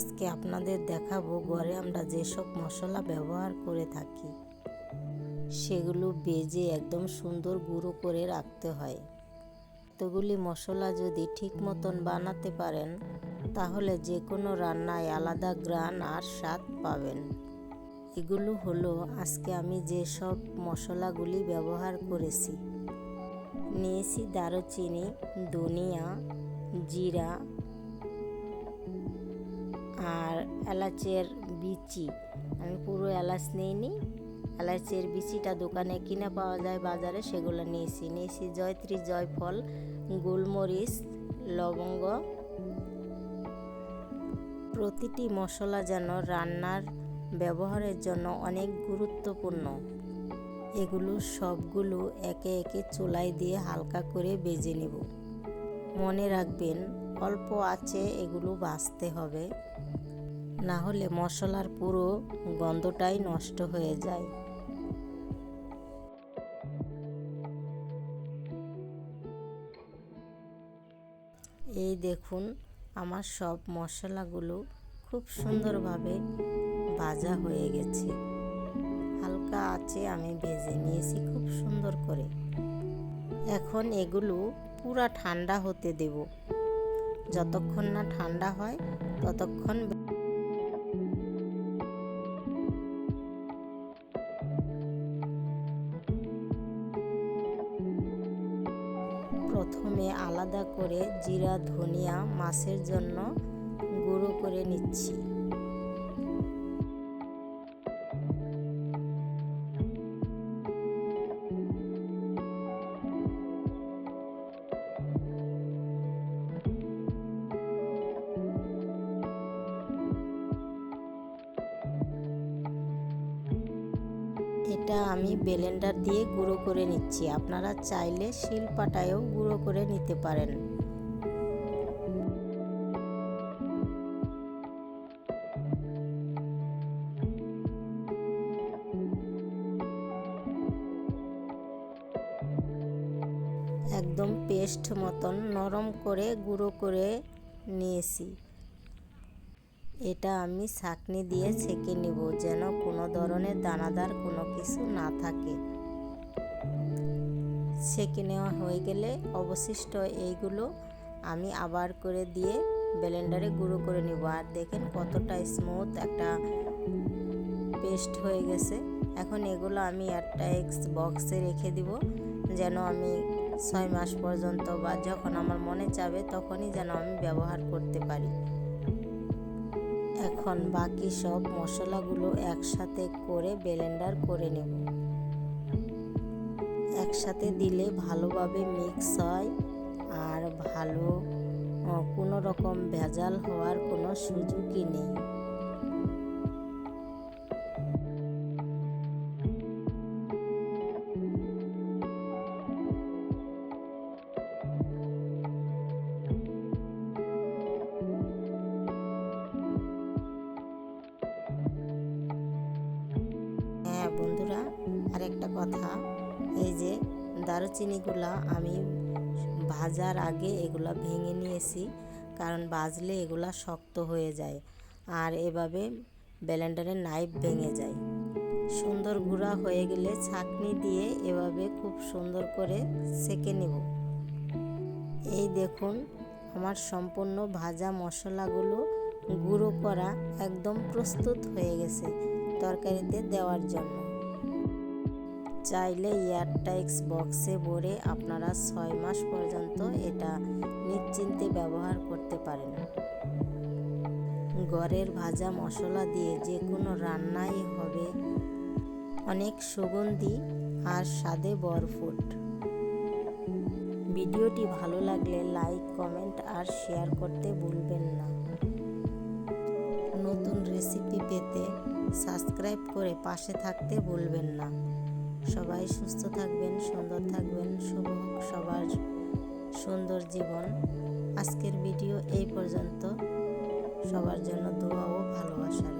আজকে আপনাদের দেখাবো ঘরে আমরা যেসব মশলা ব্যবহার করে থাকি, সেগুলো বেজে একদম সুন্দর গুঁড়ো করে রাখতে হয়। এতগুলি মশলা যদি ঠিক মতন বানাতে পারেন, তাহলে যে কোনো রান্নায় আলাদা গ্রান আর স্বাদ পাবেন। এগুলো হলো, আজকে আমি যেসব মশলাগুলি ব্যবহার করেছি, নিয়েছি দারুচিনি, ধনিয়া, জিরা আর এলাচের বিচি। আমি পুরো এলাচ নিইনি। এলাচের বিচিটা দোকানে কিনে পাওয়া যায় বাজারে, সেগুলো নিয়েছি। নিয়েছি জয়ত্রী জয়ফল, গোলমরিচ, লবঙ্গ। প্রতিটি মশলা যেন রান্নার ব্যবহারের জন্য অনেক গুরুত্বপূর্ণ। এগুলো সবগুলো একে একে চুলায় দিয়ে হালকা করে বেজে নেব। মনে রাখবেন অল্প আছে, এগুলো বাছতে হবে। না হলে মশলার পুরো গন্ধটাই নষ্ট হয়ে যায়। এই দেখুন, আমার সব মশলাগুলো খুব সুন্দরভাবে ভাজা হয়ে গেছে। হালকা আছে আমি ভেজে নিয়েছি খুব সুন্দর করে। এখন এগুলো পুরা ঠান্ডা হতে দেব। যতক্ষণ না ঠান্ডা হয়, ততক্ষণ প্রথমে আলাদা করে জিরা, ধনিয়া, মাছের জন্য গুঁড়ো করে নিচ্ছি। এটা আমি ব্লেন্ডার দিয়ে গুঁড়ো করে নিচ্ছি। আপনারা চাইলে শিলপাটায়ও গুঁড়ো করে নিতে পারেন। একদম পেস্ট মতন নরম করে গুঁড়ো করে নিয়েছি। এটা আমি ছাঁকনি দিয়ে ছেঁকে নেব যেন কোনো ধরনের দানাদার কোনো কিছু না থাকে। ছেঁকে নেওয়া হয়ে গেলে অবশিষ্ট এইগুলো আমি আবার করে দিয়ে ব্লেন্ডারে গুঁড়ো করে নেব। আর দেখেন কতটা স্মুথ একটা পেস্ট হয়ে গেছে। এখন এগুলো আমি একটা এক্স বক্সে রেখে দিব যেন আমি ছয় মাস পর্যন্ত বা যখন আমার মনে চাবে তখনই যেন আমি ব্যবহার করতে পারি। এখন বাকি সব মশলাগুলো একসাথে করে ব্লেন্ডার করে নেব। একসাথে দিলে ভালোভাবে মিক্স হয় আর ভালো কোনো রকম ভেজাল হওয়ার কোনো সুযোগই নেই। আরেকটা কথা, এই যে দারুচিনিগুলা আমি ভাজার আগে এগুলা ভেঙে নিয়েছি, কারণ বাজলে এগুলা শক্ত হয়ে যায় আর এভাবে ব্লেন্ডারের নাইফ ভেঙে যায়। সুন্দর গুঁড়া হয়ে গেলে ছাকনি দিয়ে এভাবে খুব সুন্দর করে সেকে নেব। এই দেখুন, আমার সম্পূর্ণ ভাজা মশলাগুলো গুঁড়ো করা একদম প্রস্তুত হয়ে গেছে তরকারিতে দেওয়ার জন্য। চাইলে এয়ারটাইক্স বক্সে ভরে আপনারা ছয় মাস পর্যন্ত এটা নিশ্চিন্তে ব্যবহার করতে পারেন। ঘরের ভাজা মশলা দিয়ে যে কোনো রান্নাই হবে। অনেক সুগন্ধি আর স্বাদে বরফুট ভিডিওটি ভালো লাগলে লাইক, কমেন্ট আর শেয়ার করতে ভুলবেন না। নতুন রেসিপি পেতে সাবস্ক্রাইব করে পাশে থাকতে ভুলবেন না। সবাই সুস্থ থাকবেন, সুন্দর থাকবেন, শুভ সবার সুন্দর জীবন। আজকের ভিডিও এই পর্যন্ত। সবার জন্য দোয়া ও ভালোবাসা